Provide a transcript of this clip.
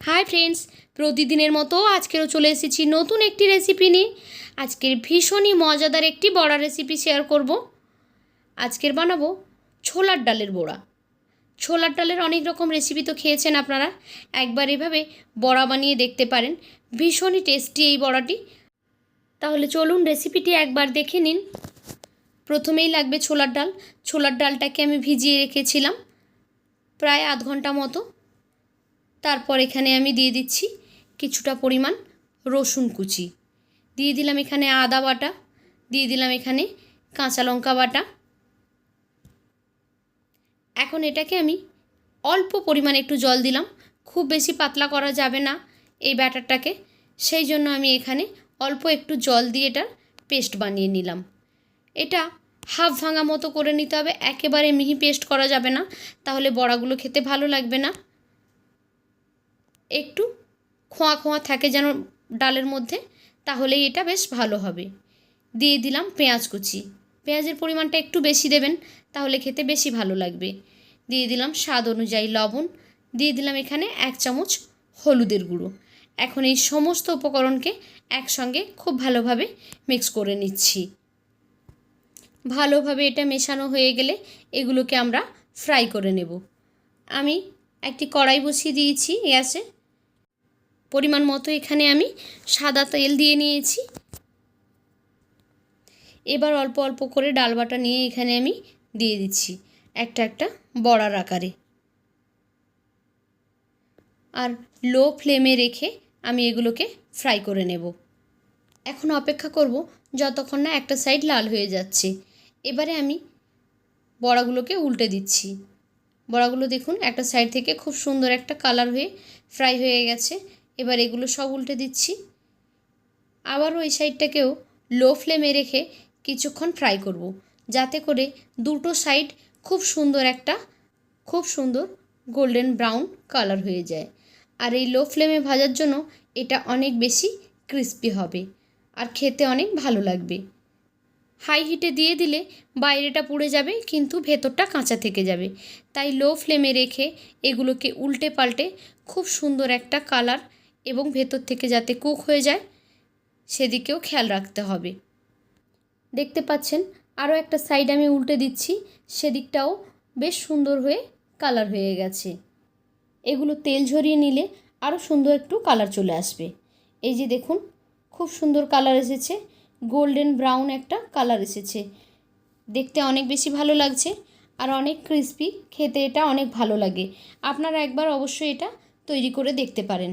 Hi friends প্রতিদিনের মতো আজকেরও চলে এসেছি নতুন একটি রেসিপি নিয়ে। আজকের ভীষণই মজাদার একটি বড়া রেসিপি শেয়ার করব। আজকের বানাবো ছোলার ডালের বড়া। ছোলার ডালের অনেক রকম রেসিপি তো খেয়েছেন আপনারা। একবার এভাবে বড়া বানিয়ে দেখতে পারেন। ভীষণই টেস্টি এই বড়াটি। তাহলে চলুন রেসিপিটি একবার দেখে নিন। প্রথমেই লাগবে ছোলার ডাল। ছোলার ডালটাকে আমি ভিজিয়ে রেখেছিলাম। প্রায় আধ ঘণ্টা মতো। তারপর এখানে আমি দিয়ে দিচ্ছি কিছুটা পরিমাণ রসুন কুচি। দিয়ে দিলাম এখানে আদা বাটা, দিয়ে দিলাম এখানে কাঁচা লঙ্কা বাটা। এখন এটাকে আমি অল্প পরিমাণে একটু জল দিলাম, খুব বেশি পাতলা করা যাবে না এই ব্যাটারটাকে। সেই জন্য আমি এখানে অল্প একটু জল দিয়ে এটার পেস্ট বানিয়ে নিলাম। এটা হাফ ভাঙা মতো করে নিতে হবে, একেবারে মিহি পেস্ট করা যাবে না, তাহলে বড়াগুলো খেতে ভালো লাগবে না। একটু খোঁয়া খোঁয়া থাকে যেন ডালের মধ্যে, তাহলেই এটা বেশ ভালো হবে। দিয়ে দিলাম পেঁয়াজ কুচি। পেঁয়াজের পরিমাণটা একটু বেশি দেবেন, তাহলে খেতে বেশি ভালো লাগবে। দিয়ে দিলাম স্বাদ অনুযায়ী লবণ। দিয়ে দিলাম এখানে এক চামচ হলুদের গুঁড়ো। এখন এই সমস্ত উপকরণকে একসঙ্গে খুব ভালোভাবে মিক্স করে নিচ্ছি। ভালোভাবে এটা মেশানো হয়ে গেলে এগুলোকে আমরা ফ্রাই করে নেব। আমি একটি কড়াই বসিয়ে দিয়েছি গ্যাসে পরিমাণ মতো এখানে আমি সাদা তেল দিয়ে নিয়েছি। এবার অল্প অল্প করে ডাল বাটা নিয়ে এখানে আমি দিয়ে দিচ্ছি একটা একটা বড়ার আকারে। আর লো ফ্লেমে রেখে আমি এগুলোকে ফ্রাই করে নেব। এখন অপেক্ষা করব যতক্ষণ না একটা সাইড লাল হয়ে যাচ্ছে। এবারে আমি বড়াগুলোকে উল্টে দিচ্ছি। বড়াগুলো দেখুন একটা সাইড থেকে খুব সুন্দর একটা কালার হয়ে ফ্রাই হয়ে গেছে। এবার এগুলো সব উল্টে দিচ্ছি। আবার ওই সাইডটাকেও লো ফ্লেমে রেখে কিছুক্ষণ ফ্রাই করব, যাতে করে দুটো সাইড খুব সুন্দর একটা, খুব সুন্দর গোল্ডেন ব্রাউন কালার হয়ে যায়। আর এই লো ফ্লেমে ভাজার জন্য এটা অনেক বেশি ক্রিস্পি হবে আর খেতে অনেক ভালো লাগবে। হাই হিটে দিয়ে দিলে বাইরেটা পুড়ে যাবে, কিন্তু ভেতরটা কাঁচা থেকে যাবে। তাই লো ফ্লেমে রেখে এগুলোকে উল্টে পাল্টে খুব সুন্দর একটা কালার এবং ভেতর থেকে যাতে কুক হয়ে যায়, সেদিকেও খেয়াল রাখতে হবে। দেখতে পাচ্ছেন, আরও একটা সাইড আমি উল্টে দিচ্ছি, সেদিকটাও বেশ সুন্দর হয়ে কালার হয়ে গেছে। এগুলো তেল ঝরিয়ে নিলে আরও সুন্দর একটু কালার চলে আসবে। এই যে দেখুন, খুব সুন্দর কালার এসেছে, গোল্ডেন ব্রাউন একটা কালার এসেছে। দেখতে অনেক বেশি ভালো লাগছে আর অনেক ক্রিস্পি, খেতে এটা অনেক ভালো লাগে। আপনারা একবার অবশ্যই এটা তৈরি করে দেখতে পারেন।